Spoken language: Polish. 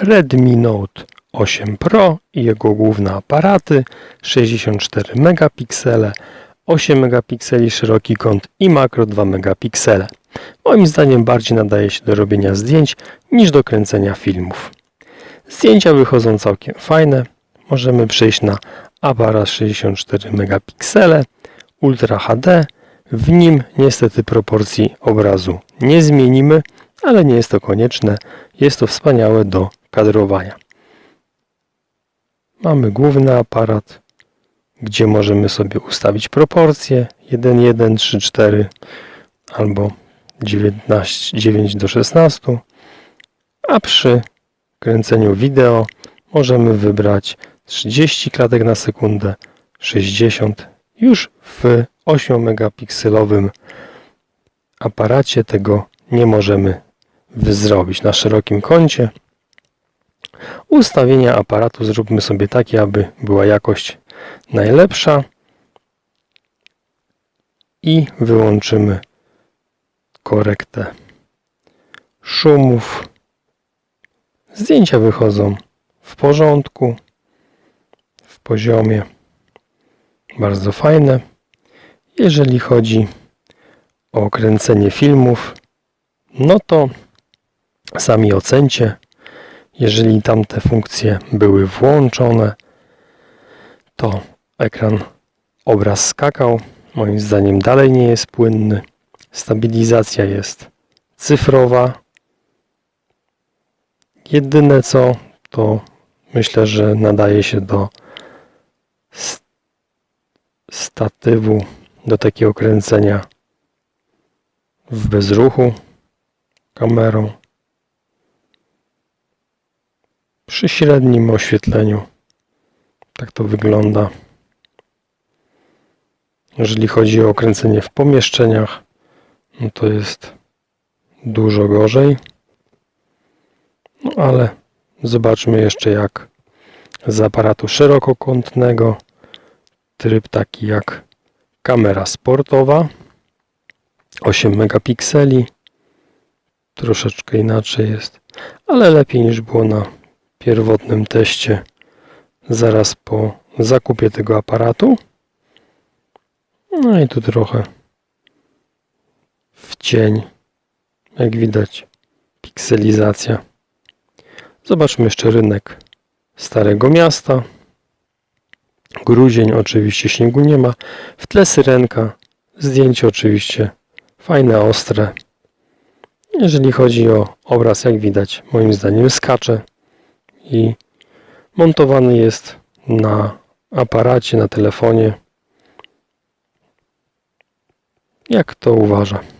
Redmi Note 8 Pro i jego główne aparaty 64 megapiksele, 8 megapikseli szeroki kąt i makro 2 megapiksele. Moim zdaniem bardziej nadaje się do robienia zdjęć niż do kręcenia filmów. Zdjęcia wychodzą całkiem fajne. Możemy przejść na aparat 64 megapiksele, Ultra HD. W nim niestety proporcji obrazu nie zmienimy, ale nie jest to konieczne. Jest to wspaniałe do kadrowania. Mamy główny aparat, gdzie możemy sobie ustawić proporcje 1, 1, 3, 4 albo 19, 9 do 16, a przy kręceniu wideo możemy wybrać 30 klatek na sekundę, 60. Już w 8 megapikselowym aparacie tego nie możemy zrobić na szerokim kącie. Ustawienia aparatu zróbmy sobie takie, aby była jakość najlepsza i wyłączymy korektę szumów. Zdjęcia wychodzą w porządku, w poziomie. Bardzo fajne. Jeżeli chodzi o kręcenie filmów, no to sami ocencie. Jeżeli tamte funkcje były włączone, to ekran obraz skakał. Moim zdaniem dalej nie jest płynny. Stabilizacja jest cyfrowa. Jedyne co to myślę, że nadaje się do statywu, do takiego kręcenia w bezruchu kamerą przy średnim oświetleniu. Tak to wygląda. Jeżeli chodzi o kręcenie w pomieszczeniach, no to jest dużo gorzej. No ale zobaczmy jeszcze jak z aparatu szerokokątnego tryb taki jak kamera sportowa 8 megapikseli troszeczkę inaczej jest ale lepiej niż było na pierwotnym teście. Zaraz po zakupie tego aparatu. No i tu trochę w cień. Jak widać pikselizacja. Zobaczmy jeszcze rynek Starego Miasta. Grudzień oczywiście śniegu nie ma. W tle syrenka. Zdjęcie oczywiście fajne, ostre. Jeżeli chodzi o obraz jak widać moim zdaniem skacze i montowany jest na aparacie, na telefonie. Jak to uważa